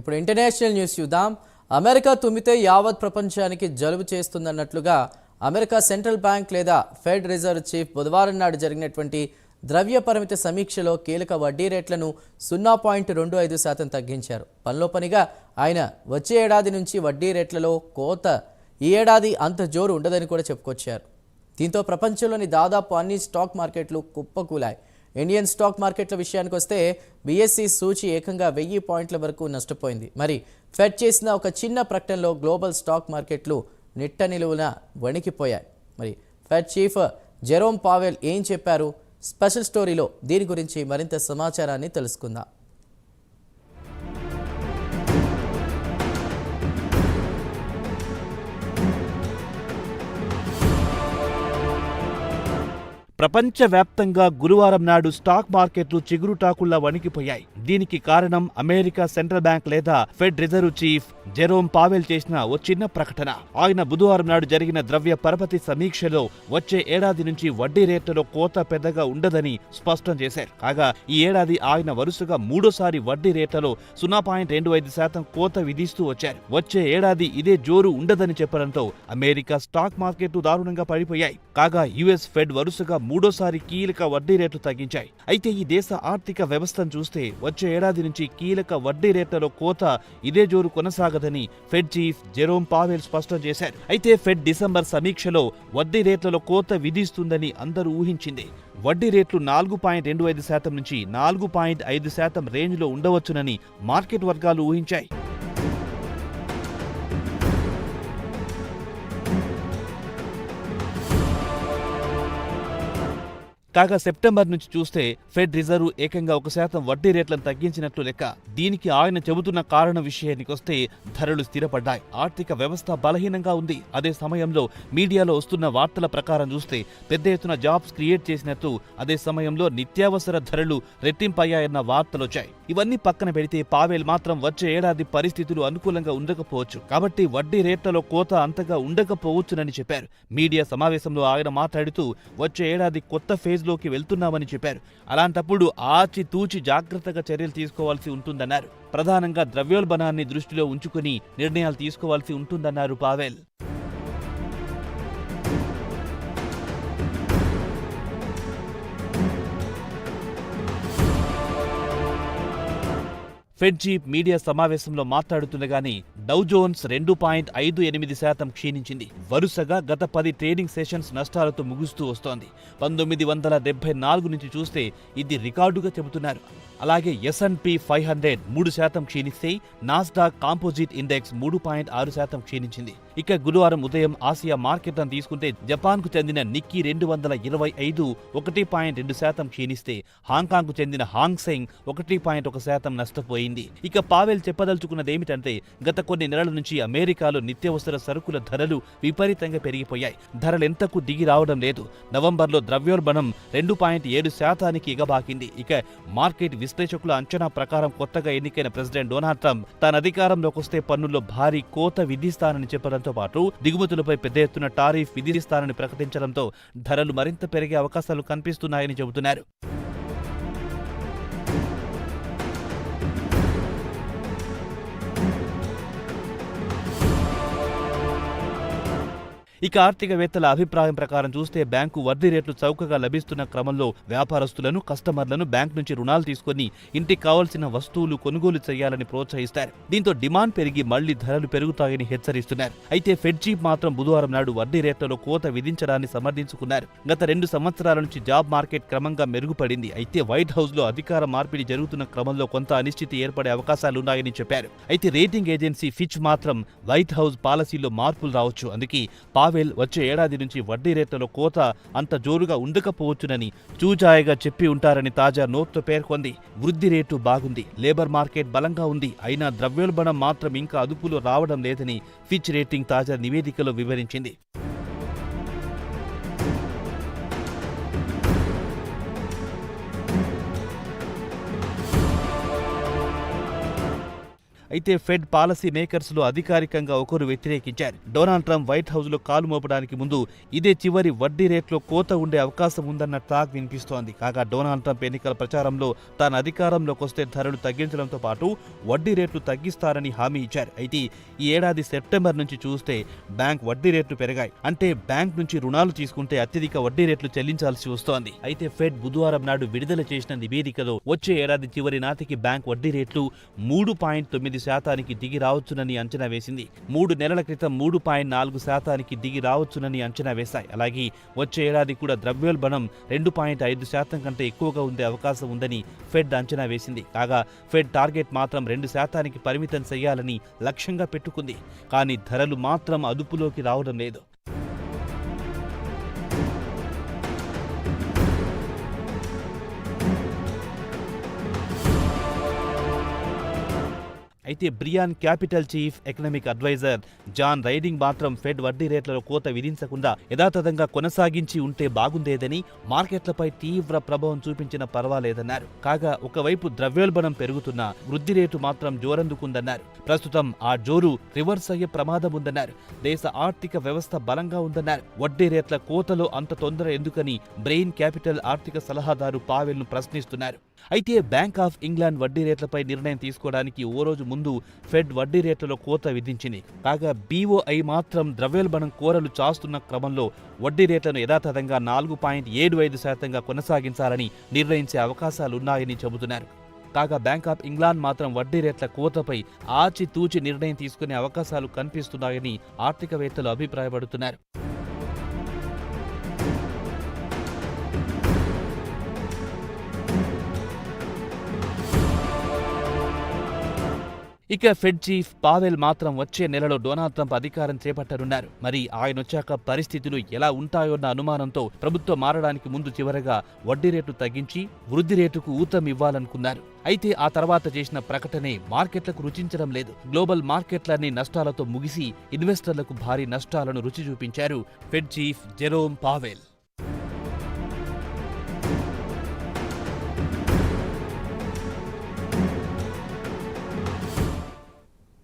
ఇప్పుడు international news చూద్దాం. America తుమ్మితే యావత్ ప్రపంచానికి జలుబు చేస్తుందన్నట్లుగా అమెరికా సెంట్రల్ బ్యాంక్ లేదా ఫెడ్ రిజర్వ్ చీఫ్ బుధవారం నాడు జరిగినటువంటి ద్రవ్య పరిమిత సమీక్షలో కీలక వడ్డీ రేట్లను సున్నా పాయింట్ రెండు ఐదు శాతం తగ్గించారు. పనిలో పనిగా ఆయన వచ్చే ఏడాది నుంచి వడ్డీ రేట్లలో కోత ఈ ఏడాది అంత జోరు ఉండదని కూడా చెప్పుకొచ్చారు. దీంతో ప్రపంచంలోని దాదాపు అన్ని స్టాక్ మార్కెట్లు కుప్పకూలాయి. ఇండియన్ స్టాక్ మార్కెట్ల విషయానికి వస్తే బీఎస్సీ సూచి ఏకంగా వెయ్యి పాయింట్ల వరకు నష్టపోయింది. మరి ఫెడ్ చేసిన ఒక చిన్న ప్రకటనలో గ్లోబల్ స్టాక్ మార్కెట్లు నిట్ట నిలువున వణికిపోయాయి. మరి ఫెడ్ చీఫ్ జెరోమ్ పావెల్ ఏం చెప్పారు? స్పెషల్ స్టోరీలో దీని గురించి మరింత సమాచారాన్ని తెలుసుకుందాం. ప్రపంచవ్యాప్తంగా గురువారం నాడు స్టాక్ మార్కెట్లు చిగురుటాకుల్లా వణికిపోయాయి. దీనికి కారణం అమెరికా సెంట్రల్ బ్యాంక్ లేదా Fed reserve chief Jerome Powell చేసిన ఓ చిన్న ప్రకటన. ఆయన బుధవారం నాడు జరిగిన ద్రవ్య పరపతి సమీక్షలో వచ్చే ఏడాది నుంచి వడ్డీ రేట్లలో కోత పెద్దగా ఉండదని స్పష్టం చేశారు. కాగా ఈ ఏడాది ఆయన వరుసగా మూడోసారి వడ్డీ రేట్లలో సున్నా పాయింట్ రెండు ఐదు శాతం కోత విధిస్తూ వచ్చారు. వచ్చే ఏడాది ఇదే జోరు ఉండదని చెప్పడంతో అమెరికా స్టాక్ మార్కెట్లు దారుణంగా పడిపోయాయి. కాగా యుఎస్ ఫెడ్ వరుసగా మూడోసారి కీలక వడ్డీ రేట్లు తగ్గించాయి. అయితే ఈ దేశ ఆర్థిక వ్యవస్థను చూస్తే వచ్చే ఏడాది నుంచి కీలక వడ్డీ రేట్లలో కోత ఇదే జోరు కొనసాగదని ఫెడ్ చీఫ్ జెరోమ్ పావెల్ స్పష్టం చేశారు. అయితే ఫెడ్ డిసెంబర్ సమీక్షలో వడ్డీ రేట్లలో కోత విధిస్తుందని అందరూ ఊహించింది. వడ్డీ రేట్లు నాలుగు పాయింట్ రెండు ఐదు శాతం నుంచి నాలుగు పాయింట్ ఐదు శాతం రేంజ్లో ఉండవచ్చునని మార్కెట్ వర్గాలు ఊహించాయి. కాగా సెప్టెంబర్ నుంచి చూస్తే ఫెడ్ రిజర్వ్ ఏకంగా ఒక శాతం వడ్డీ రేట్లను తగ్గించినట్లు లెక్క. దీనికి ఆయన చెబుతున్న కారణ విషయానికి వస్తే ధరలు స్థిరపడ్డాయి. ఆర్థిక వ్యవస్థ బలహీనంగా ఉంది. అదే సమయంలో మీడియాలో వస్తున్న వార్తల ప్రకారం చూస్తే పెద్ద ఎత్తున జాబ్స్ క్రియేట్ చేసినట్టు అదే సమయంలో నిత్యావసర ధరలు రెట్టింపయ్యాయన్న వార్తలొచ్చాయి ఇవన్నీ పక్కన పెడితే పావేల్ మాత్రం వచ్చే ఏడాది పరిస్థితులు అనుకూలంగా ఉండకపోవచ్చు. కాబట్టి వడ్డీ రేట్లలో కోత అంతగా ఉండకపోవచ్చునని చెప్పారు. మీడియా సమావేశంలో ఆయన మాట్లాడుతూ వచ్చే ఏడాది కొత్త ఫేజ్లోకి వెళ్తున్నామని చెప్పారు. అలాంటప్పుడు ఆచితూచి జాగ్రత్తగా చర్యలు తీసుకోవాల్సి ఉంటుందన్నారు. ప్రధానంగా ద్రవ్యోల్బణాన్ని దృష్టిలో ఉంచుకుని నిర్ణయాలు తీసుకోవాల్సి ఉంటుందన్నారు పావెల్. ఫెడ్ మీడియా సమావేశంలో మాట్లాడుతుండగానే డౌ జోన్స్ రెండు పాయింట్ ఐదు ఎనిమిది శాతం క్షీణించింది. వరుసగా గత పది ట్రేడింగ్ సెషన్స్ నష్టాలతో ముగుస్తూ వస్తోంది. పంతొమ్మిది వందల డెబ్బై నాలుగు నుంచి చూస్తే ఇది రికార్డుగా చెబుతున్నారు. అలాగే ఎస్ఎన్పి ఫైవ్ హండ్రెడ్ మూడు శాతం క్షీణిస్తే నాస్డాక్ కాంపోజిట్ ఇండెక్స్ మూడు పాయింట్ ఆరు శాతం క్షీణించింది. ఇక గురువారం ఉదయం ఆసియా మార్కెట్లను తీసుకుంటే జపాన్కు చెందిన నిక్కీ రెండు వందల ఇరవై ఐదు ఒకటి పాయింట్ రెండు శాతం క్షీణిస్తే హాంకాంగ్కు చెందిన హాంగ్ సెంగ్ ఒకటి పాయింట్ ఒక శాతం నష్టపోయింది. ఇక పావెల్ చెప్పదలుచుకున్నదేమిటంటే గత కొన్ని నెలల నుంచి అమెరికాలో నిత్యావసర సరుకుల ధరలు విపరీతంగా పెరిగిపోయాయి. ధరలెంతకు దిగి రావడం లేదు. నవంబర్లో ద్రవ్యోల్బణం రెండు పాయింట్ ఏడు శాతానికి ఎగబాకింది. ఇక మార్కెట్ విశ్లేషకుల అంచనా ప్రకారం కొత్తగా ఎన్నికైన ప్రెసిడెంట్ డొనాల్డ్ ట్రంప్ తన అధికారంలోకి వస్తే పన్నుల్లో భారీ కోత విధిస్తానని చెప్పడంతో పాటు దిగుమతులపై పెద్ద ఎత్తున టారిఫ్ విధిస్తారని ప్రకటించడంతో ధరలు మరింత పెరిగే అవకాశాలు కనిపిస్తున్నాయని చెబుతున్నారు. ఇక ఆర్థికవేత్తల అభిప్రాయం ప్రకారం చూస్తే బ్యాంకు వడ్డీ రేట్లు చౌకగా లభిస్తున్న క్రమంలో వ్యాపారస్తులను కస్టమర్లను బ్యాంక్ నుంచి రుణాలు తీసుకుని ఇంటికి కావాల్సిన వస్తువులు కొనుగోలు చేయాలని ప్రోత్సహిస్తారు. దీంతో డిమాండ్ పెరిగి మళ్ళీ ధరలు పెరుగుతాయని హెచ్చరిస్తున్నారు. అయితే ఫెడ్ చీఫ్ మాత్రం బుధవారం నాడు వడ్డీ రేట్లలో కోత విధించడాన్ని సమర్థించుకున్నారు. గత రెండు సంవత్సరాల నుంచి జాబ్ మార్కెట్ క్రమంగా మెరుగుపడింది. అయితే వైట్ హౌస్లో అధికార మార్పిడి జరుగుతున్న క్రమంలో కొంత అనిశ్చితి ఏర్పడే అవకాశాలున్నాయని చెప్పారు. అయితే రేటింగ్ ఏజెన్సీ ఫిచ్ మాత్రం వైట్ హౌస్ పాలసీలో మార్పులు రావచ్చు. అందుకే పావెల్ వచ్చే ఏడాది నుంచి వడ్డీ రేట్లలో కోత అంత జోరుగా ఉండకపోవచ్చునని చూచాయగా చెప్పి ఉంటారని తాజా నోట్తో పేర్కొంది. వృద్ధి రేటు బాగుంది. లేబర్ మార్కెట్ బలంగా ఉంది. అయినా ద్రవ్యోల్బణం మాత్రం ఇంకా అదుపులో రావడం లేదని ఫిచ్ రేటింగ్ తాజా నివేదికలో వివరించింది. అయితే ఫెడ్ పాలసీ మేకర్స్లో అధికారికంగా ఒకరు వ్యతిరేకించారు. డొనాల్డ్ ట్రంప్ వైట్ హౌస్లో కాలు మోపడానికి ముందు ఇదే చివరి వడ్డీ రేట్లో కోత ఉండే అవకాశం ఉందన్న టాక్ వినిపిస్తోంది. కాగా డొనాల్డ్ ట్రంప్ ఎన్నికల ప్రచారంలో తాను అధికారంలోకి వస్తే ధరలు తగ్గించడంతో పాటు వడ్డీ రేట్లు తగ్గిస్తారని హామీ ఇచ్చారు. అయితే ఈ ఏడాది సెప్టెంబర్ నుంచి చూస్తే బ్యాంక్ వడ్డీ రేట్లు పెరిగాయి. అంటే బ్యాంక్ నుంచి రుణాలు తీసుకుంటే అత్యధిక వడ్డీ రేట్లు చెల్లించాల్సి వస్తోంది. అయితే ఫెడ్ బుధవారం నాడు విడుదల చేసిన నివేదికలో వచ్చే ఏడాది చివరి నాటికి బ్యాంక్ వడ్డీ రేట్లు మూడు పాయింట్ తొమ్మిది శాతానికి దిగి రావచ్చునని అంచనా వేసింది. మూడు నెలల క్రితం మూడు పాయింట్ నాలుగు శాతానికి దిగి రావచ్చునని అంచనా వేశాయి. అలాగే వచ్చే ఏడాది కూడా ద్రవ్యోల్బణం రెండు పాయింట్ ఐదు శాతం కంటే ఎక్కువగా ఉండే అవకాశం ఉందని ఫెడ్ అంచనా వేసింది. కాగా ఫెడ్ టార్గెట్ మాత్రం రెండు శాతానికి పరిమితం చేయాలని లక్ష్యంగా పెట్టుకుంది. కానీ ధరలు మాత్రం అదుపులోకి రావడం లేదు. అయితే Brean capital chief economic adviser John Ryding మాత్రం ఫెడ్ వడ్డీ రేట్లలో కోత విధించకుండా యథాతథంగా కొనసాగించి ఉంటే బాగుండేదని మార్కెట్లపై తీవ్ర ప్రభావం చూపించిన పర్వాలేదన్నారు. కాగా ఒకవైపు ద్రవ్యోల్బణం పెరుగుతున్న వృద్ధి రేటు మాత్రం జోరందుకుందన్నారు. ప్రస్తుతం ఆ జోరు రివర్స్ అయ్యే ప్రమాదం ఉందన్నారు. దేశ ఆర్థిక వ్యవస్థ బలంగా ఉందన్నారు. వడ్డీ రేట్ల కోతలో అంత తొందర ఎందుకని బ్రెయిన్ క్యాపిటల్ ఆర్థిక సలహాదారు పావెల్ను ప్రశ్నిస్తున్నారు. అయితే బ్యాంక్ ఆఫ్ ఇంగ్లాండ్ వడ్డీ రేట్లపై నిర్ణయం తీసుకోవడానికి ఓ రోజు ముందు ఫెడ్ వడ్డీ రేట్లలో కోత విధించింది. కాగా బీఓఐ మాత్రం ద్రవ్యోల్బణం కోరలు చాస్తున్న క్రమంలో వడ్డీ రేట్లను యథాతథంగా నాలుగు పాయింట్ ఏడు ఐదు శాతంగా కొనసాగించాలని నిర్ణయించే అవకాశాలున్నాయని చెబుతున్నారు. కాగా బ్యాంక్ ఆఫ్ ఇంగ్లాండ్ మాత్రం వడ్డీ రేట్ల కోతపై ఆచితూచి నిర్ణయం తీసుకునే అవకాశాలు కనిపిస్తున్నాయని ఆర్థికవేత్తలు అభిప్రాయపడుతున్నారు. ఇక ఫెడ్ చీఫ్ పావెల్ మాత్రం వచ్చే నెలలో డొనాల్డ్ ట్రంప్ అధికారం చేపట్టనున్నారు. మరి ఆయన వచ్చాక పరిస్థితులు ఎలా ఉంటాయోన్న అనుమానంతో ప్రభుత్వం మారడానికి ముందు చివరగా వడ్డీ రేటు తగ్గించి వృద్ధి రేటుకు ఊతం ఇవ్వాలనుకున్నారు. అయితే ఆ తర్వాత చేసిన ప్రకటనే మార్కెట్లకు రుచించడం లేదు. గ్లోబల్ మార్కెట్లన్నీ నష్టాలతో ముగిసి ఇన్వెస్టర్లకు భారీ నష్టాలను రుచి చూపించారు ఫెడ్ చీఫ్ జెరోమ్ పావెల్